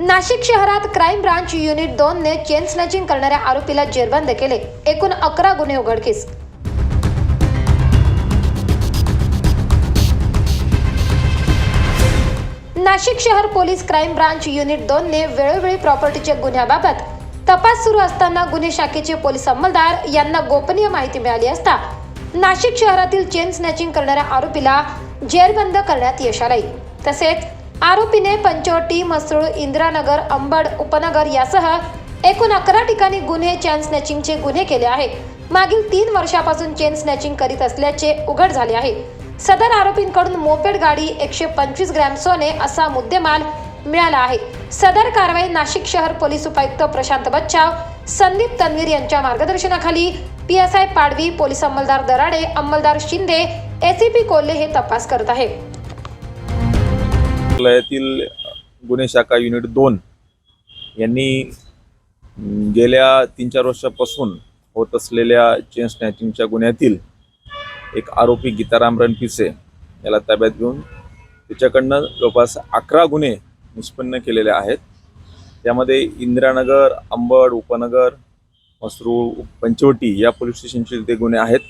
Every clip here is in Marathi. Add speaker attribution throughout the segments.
Speaker 1: नाशिक शहरात क्राईम ब्रांच युनिट दोन ने चेन स्नॅचिंग करणाऱ्या आरोपीला जेरबंद केले. एकूण अकरा गुन्हे उघडकीस. नाशिक शहर पोलीस क्राईम ब्रांच युनिट दोन ने वेळोवेळी प्रॉपर्टीच्या गुन्ह्याबाबत तपास सुरू असताना गुन्हे शाखेचे पोलीस अंमलदार यांना गोपनीय माहिती मिळाली असता नाशिक शहरातील चेन स्नॅचिंग करणाऱ्या आरोपीला जेरबंद करण्यात यश आले तसेच आरोपीने पंचवटी मसरूळ इंदिरानगर अंबड उपनगर यासह एकूण अकरा ठिकाणी गुन्हे चेन स्नॅचिंगचे गुन्हे केले आहे मागील तीन वर्षापासून चेन स्नॅचिंग करीत असल्याचे उघड झाले आहे. सदर आरोपींकडून मोपेड गाडी एकशे पंचवीस ग्रॅम सोने असा मुद्देमाल मिळाला आहे. सदर कारवाई नाशिक शहर पोलीस उपायुक्त प्रशांत बच्चाव संदीप तन्वीर यांच्या मार्गदर्शनाखाली P S I Padvi police अंमलदार Darade अंमलदार शिंदे एसीपी कोल्हे हे तपास करत आहे
Speaker 2: न्यायालयातील गुन्हे शाखा युनिट दोन यांनी गेल्या तीन चार वर्षापासून होत असलेल्या चेन स्नॅचिंगच्या गुन्ह्यातील एक आरोपी गीताराम रणपिसे याला ताब्यात घेऊन त्याच्याकडनं जवळपास अकरा गुन्हे निष्पन्न केलेले आहेत. त्यामध्ये इंदिरानगर अंबड उपनगर मसरूळ पंचवटी या पोलीस स्टेशनचे ते गुन्हे आहेत.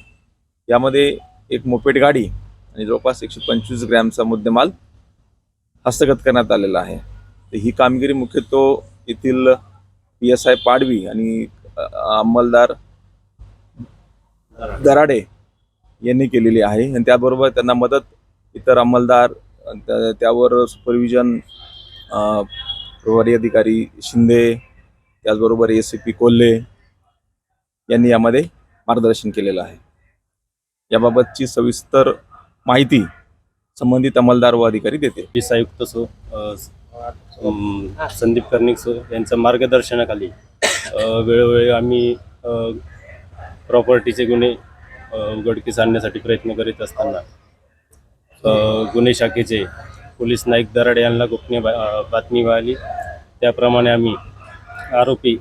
Speaker 2: यामध्ये एक मोपेट गाडी आणि जवळपास एकशे पंचवीस ग्रॅमचा मुद्देमाल हस्तगत करण्यात आलेला आहे. तर ही कामगिरी मुख्यत्व येथील पी एस आय पाडवी आणि अंमलदार दराडे यांनी केलेली आहे. आणि त्याबरोबर त्यांना मदत इतर अंमलदार त्यावर सुपरविजन प्रभारी अधिकारी शिंदे त्याचबरोबर ए सी पी कोल्हे यांनी यामध्ये मार्गदर्शन केलेलं आहे. याबाबतची सविस्तर माहिती संबंधित अंमलदार व अधिकारी देते
Speaker 3: पोलीस आयुक्त सो संदीप कर्णिक सो यांच्या मार्गदर्शनाखाली वेळोवेळी आम्ही प्रॉपर्टीचे गुन्हे उघडकीस आणण्यासाठी प्रयत्न करीत असताना गुन्हे शाखेचे पोलीस नाईक दराड यांना गोपनीय बा- बातमी मिळाली. त्याप्रमाणे आम्ही आरोपी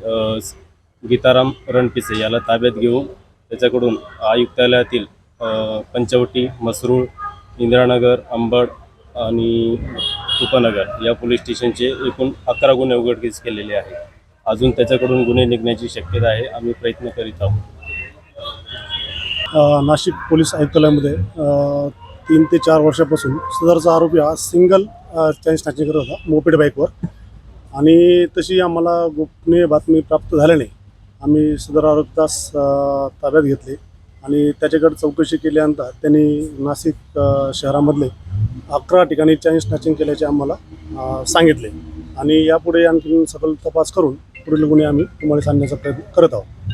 Speaker 3: गीताराम रणपिसे याला ताब्यात घेऊन त्याच्याकडून आयुक्तालयातील पंचवटी मसरूळ इंदिरानगर अंबड आणि उपनगर या पोलीस स्टेशनचे एकूण अकरा गुन्हे उघडकीस केलेले आहे अजून त्याच्याकडून गुन्हे निघण्याची शक्यता आहे. आम्ही प्रयत्न करीत आहोत.
Speaker 4: नाशिक पोलीस आयुक्तालयामध्ये तीन ते चार वर्षापासून सदरचा आरोपी हा सिंगल चॅन स्नॅचिंग करत होता मोपेड बाईकवर. आणि तशी आम्हाला गोपनीय बातमी प्राप्त झाल्याने आम्ही सदर आरोपीतास तास ताब्यात घेतले आणि त्याच्याकडे चौकशी केल्यानंतर त्यांनी नाशिक शहरामधले अकरा ठिकाणी चॅन स्नॅचिंग केल्याचे आम्हाला सांगितले. आणि यापुढे आणखी सखोल तपास करून पुढील गुन्हे आम्ही तुम्हाला सांगण्याचा प्रयत्न करत आहोत.